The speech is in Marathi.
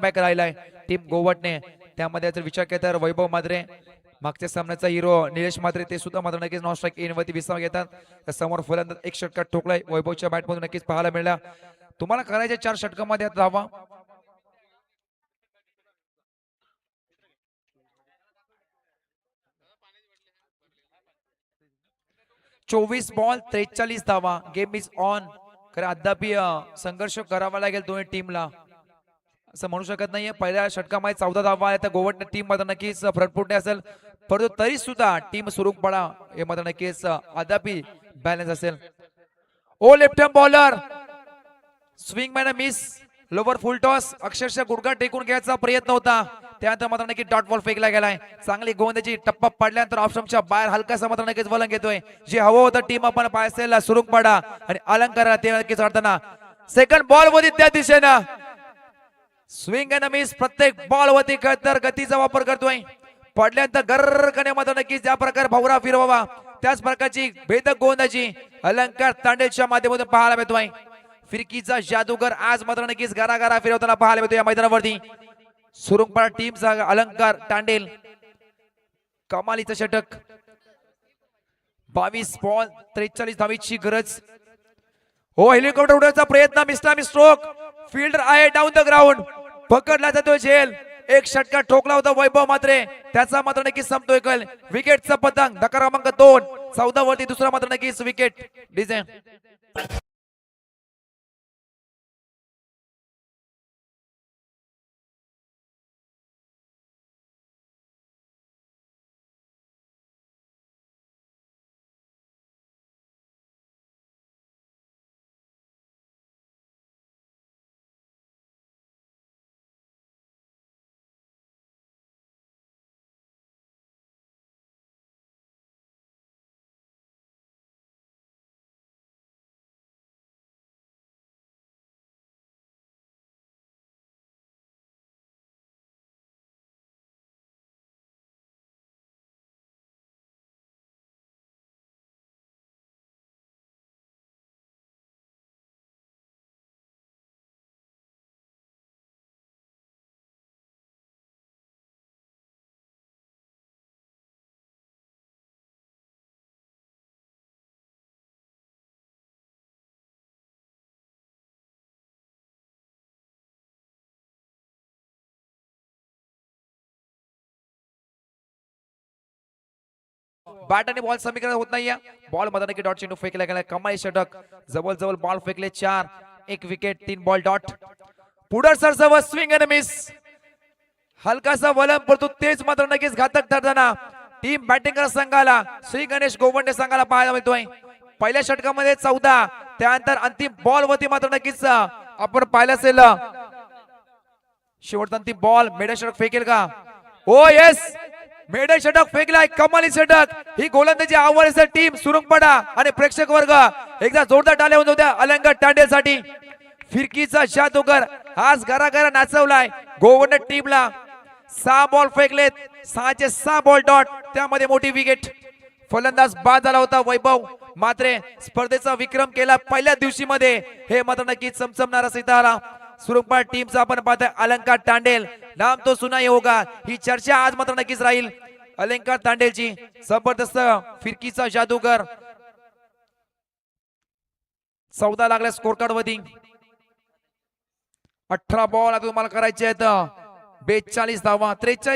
बॅक राहिलाय. टीम गोवटने. त्यामध्ये जर विचार केला तर वैभव मात्रे मागच्या सामन्याचा हिरो निलेश मात्रे ते सुद्धा मात्र नक्कीच नॉन स्ट्राईक इन वरती विसाव घेतात. तर समोर फलंदाज एक षटकात ठोकलाय. वैभवच्या बॅटमधून नक्कीच पाहायला मिळाला. तुम्हाला करायचे चार षटकामध्ये आता धावा. चोवीस बॉल त्रेचाळीस धावा. गेम इज ऑन खरं अद्यापी संघर्ष करावा लागेल दोन्ही टीमला असं म्हणू शकत नाहीये. पहिल्या षटकामध्ये चौदा धावा आहे तर गोवट टीममध्ये नक्कीच फ्रंटफुटने असेल. परंतु तरी सुद्धा टीम सुरुकपणा हे मध्ये नक्कीच अद्यापि बॅलन्स असेल. ओ left bowler swing man miss lower full toss अक्षरशः गुडघा टेकून घ्यायचा प्रयत्न होता. त्यानंतर मात्र नक्की डॉट बॉल फेकला गेलाय. चांगली गोंदाची टप्पा पडल्यानंतर ऑप्शनच्या बाहेर हलकासा मात्र नक्कीच वलन घेतोय. जे हवं होतं टीम आपण पायसेला सुरुंग पाडा. आणि अलंकार ते नक्कीच अडताना सेकंड बॉलमध्ये त्या दिशेनं. स्विंग अँड मिस प्रत्येक बॉल वरती तर गतीचा वापर करतोय. पडल्यानंतर गर्रकने मात्र नक्कीच ज्या प्रकारे भवरा फिरवावा त्याच प्रकारची भेदक गोंदाची अलंकार तांडेलच्या माध्यमातून पाहायला मिळतोय. फिरकीचा जादूगर आज मात्र नक्कीच घराघरा फिरवताना पाहायला मिळतो या मैदानावरती. सुरुंगपाडा टीमचा अलंकार तांडेल. कमालीचा षटक. बावीस बॉल त्रेचाळीस धावीची गरज. हो हेलिकॉप्टर उडवण्याचा प्रयत्न. मिस्टर स्ट्रोक फिल्डर आहे डाऊन द ग्राउंड पकडला जातोय झेल एक षटका ठोकला होता वैभव मात्रे त्याचा मात्र नक्कीच संपतोय कल विकेटचा पतंग. धक्का क्रमांक दोन. चौदा वरती दुसरा मात्र नक्कीच विकेट डिझाईन बॅट आणि बॉल समीकरण होत नाहीये. बॉलमध्ये की डॉट चेंडू फेकला गेला कमाई षटक. जवळ जवळ बॉल फेकले चार. एक विकेट तीन बॉल डॉट पुढे सर जवळ स्विंग आणि मिस हलकासा वलम परंतु तेच मात्र नक्कीच घातक ठरताना. टीम बॅटिंग करत संघाला. श्री गणेश गोवंडे संघाला पाहायला मिळतोय. पहिल्या षटकामध्ये चौदा. त्यानंतर अंतिम बॉल वरती मात्र नक्कीच आपण पाहिलं असेल. शेवटचा अंतिम बॉल मेडा षटक फेकेल का? Oh, ओ येस मेडल षटक फेकलाय कमाली षटक. ही गोलंदाजी आव्हानाची टीम सुरुंगपडा आणि प्रेक्षक वर्ग. एकदा जोरदार टाळ्या होत्या अलंकार टांडेसाठी फिरकीचा जादूगर आज घराघरा नाचवलाय गोवंड टीमला सहा बॉल फेकलेत. सहाचे सहा बॉल डॉट त्यामध्ये मोठी विकेट फलंदाज बाद झाला होता वैभव. मात्र स्पर्धेचा विक्रम केला पहिल्या दिवशी मध्ये हे मात्र नक्कीच चमचमणारा सीताराम सुरुपाट टीमचा आपण पाहतोय अलंकार तांडेल. नाम तो सुना होगा. ही चर्चा आज मात्र नक्कीच राहील. अलंकार तांडेलची जबरदस्त फिरकीचा जादूगर. चौदा लागल्या स्कोर कार्ड वरती. अठरा बॉल आता तुम्हाला करायचे आहेत. बेचाळीस धावा. त्रेचाळीस